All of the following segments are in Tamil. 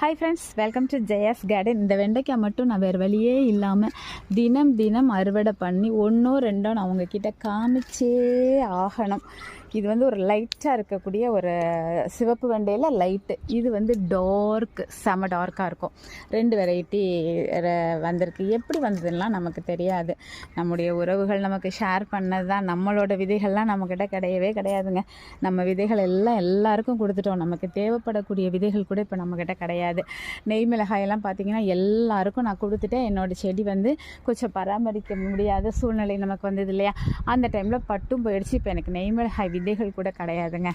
Hi friends welcome to Jaya's garden இந்த வெண்டைக்காய் மட்டும் நான் வேறு வழியே இல்லாமல் தினம் தினம் அறுவடை பண்ணி ஒன்றோ ரெண்டோ நான் உங்ககிட்ட காமிச்சே ஆகணும். இது வந்து ஒரு லைட்டாக இருக்கக்கூடிய ஒரு சிவப்பு வெண்டையில் லைட்டு இது வந்து டார்க் செம டார்க்காக இருக்கும். ரெண்டு வெரைட்டி வந்திருக்கு. எப்படி வந்ததுலாம் நமக்கு தெரியாது. நம்முடைய உறவுகள் நமக்கு ஷேர் பண்ணது தான் நம்மளோட விதைகள்லாம் நம்மக்கிட்ட கிடையவே கிடையாதுங்க. நம்ம விதைகள் எல்லாம் எல்லாருக்கும் கொடுத்துட்டோம். நமக்கு தேவைப்படக்கூடிய விதைகள் கூட இப்போ நம்மக்கிட்ட கிடையாது. நெய் மிளகாயெல்லாம் பார்த்தீங்கன்னா எல்லாருக்கும் நான் கொடுத்துட்டேன். என்னோடய செடி வந்து கொஞ்சம் பராமரிக்க முடியாத சூழ்நிலை நமக்கு வந்தது இல்லையா? அந்த டைமில் பட்டும் போயிடுச்சு. இப்போ எனக்கு நெய் மிளகாய் விதைகள் கூட கிடையாதுங்க.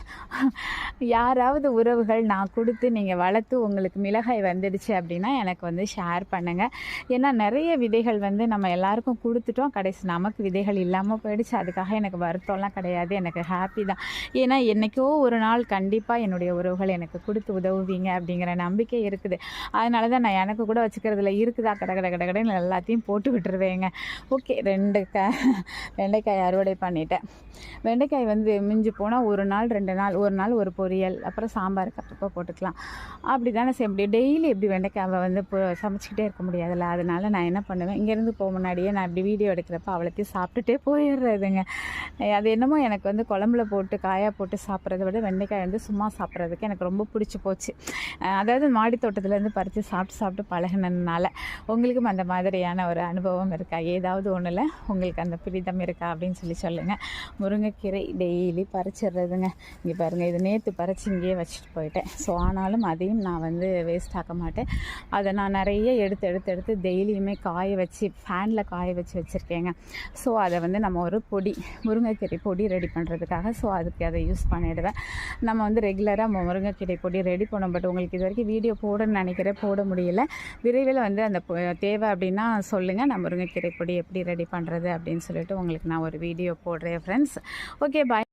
யாராவது உறவுகள் நான் கொடுத்து நீங்கள் வளர்த்து உங்களுக்கு மிளகாய் வந்துடுச்சு அப்படின்னா எனக்கு வந்து ஷேர் பண்ணுங்கள் ஏன்னா நிறைய விதைகள் வந்து நம்ம எல்லாருக்கும் கொடுத்துட்டோம். கடைசி நமக்கு விதைகள் இல்லாமல் போயிடுச்சு. அதுக்காக எனக்கு வருத்தம்லாம் கிடையாது. எனக்கு ஹாப்பி தான். ஏன்னா என்றைக்கோ ஒரு நாள் கண்டிப்பாக என்னுடைய உறவுகள் எனக்கு கொடுத்து உதவுவீங்க அப்படிங்கிற நம்பிக்கை இருக்குது. அதனால தான் நான் எனக்கு கூட வச்சுக்கிறதுல இருக்குதா? கடை கடை கடை கடைன்னு எல்லாத்தையும் போட்டு விட்டுருவேங்க. ஓகே ரெண்டு க வெண்டைக்காய் அறுவடை பண்ணிட்டேன். வெண்டைக்காய் வந்து மிஞ்சி போனால் ஒரு நாள் ரெண்டு நாள் ஒரு நாள் ஒரு பொரியல் அப்புறம் சாம்பாருக்கு அப்பப்போ போட்டுக்கலாம். அப்படி தானே செய்ய முடியும் டெய்லி எப்படி வெண்டைக்காவை வந்து இப்போ சமைச்சிக்கிட்டே இருக்க முடியாதுல்ல. அதனால நான் என்ன பண்ணுவேன்? இங்கேருந்து போக முன்னாடியே நான் இப்படி வீடியோ எடுக்கிறப்ப அவ்வளோத்தையும் சாப்பிட்டுட்டே போயிடுறதுங்க. அது என்னமோ எனக்கு வந்து குழம்புல போட்டு காயாக போட்டு சாப்பிட்றத விட வெண்டைக்காய் வந்து சும்மா சாப்பிட்றதுக்கு எனக்கு ரொம்ப பிடிச்சி போச்சு. அதாவது மாடி தோட்டத்துலேருந்து பறித்து சாப்பிட்டு சாப்பிட்டு பழகினதுனால உங்களுக்கும் அந்த மாதிரியான ஒரு அனுபவம் இருக்கா? ஏதாவது ஒன்றில் உங்களுக்கு அந்த பிடித்தம் இருக்கா? அப்படின்னு சொல்லி சொல்லுங்கள் முருங்கைக்கீரை டெய்லி பறிச்சிடுறதுங்க. இங்கே பாருங்கள் இது நேற்று பறித்து இங்கேயே வச்சுட்டு போயிட்டேன். ஸோ ஆனாலும் அதையும் நான் வந்து வேஸ்ட் ஆக்க மாட்டேன். அதை நான் நிறைய எடுத்து எடுத்து எடுத்து டெய்லியுமே காய வச்சு ஃபேனில் காய வச்சு வச்சுருக்கேங்க. ஸோ அதை வந்து நம்ம ஒரு பொடி முருங்கைக்கீரை பொடி ரெடி பண்ணுறதுக்காக ஸோ அதுக்கு அதை யூஸ் பண்ணிடுவேன். நம்ம வந்து ரெகுலராக முருங்கைக்கீரை பொடி ரெடி பண்ணோம். பட் உங்களுக்கு இது வரைக்கும் வீடியோ போடணும்னு நினைக்கிறேன். போட முடியல. விரைவில் வந்து அந்த தேவை அப்படின்னா சொல்லுங்கள் நான் முருங்கைக்கீரை பொடி எப்படி ரெடி பண்ணுறது அப்படின்னு சொல்லிட்டு உங்களுக்கு நான் ஒரு வீடியோ போடுறேன் ஃப்ரெண்ட்ஸ் ஓகே பாய்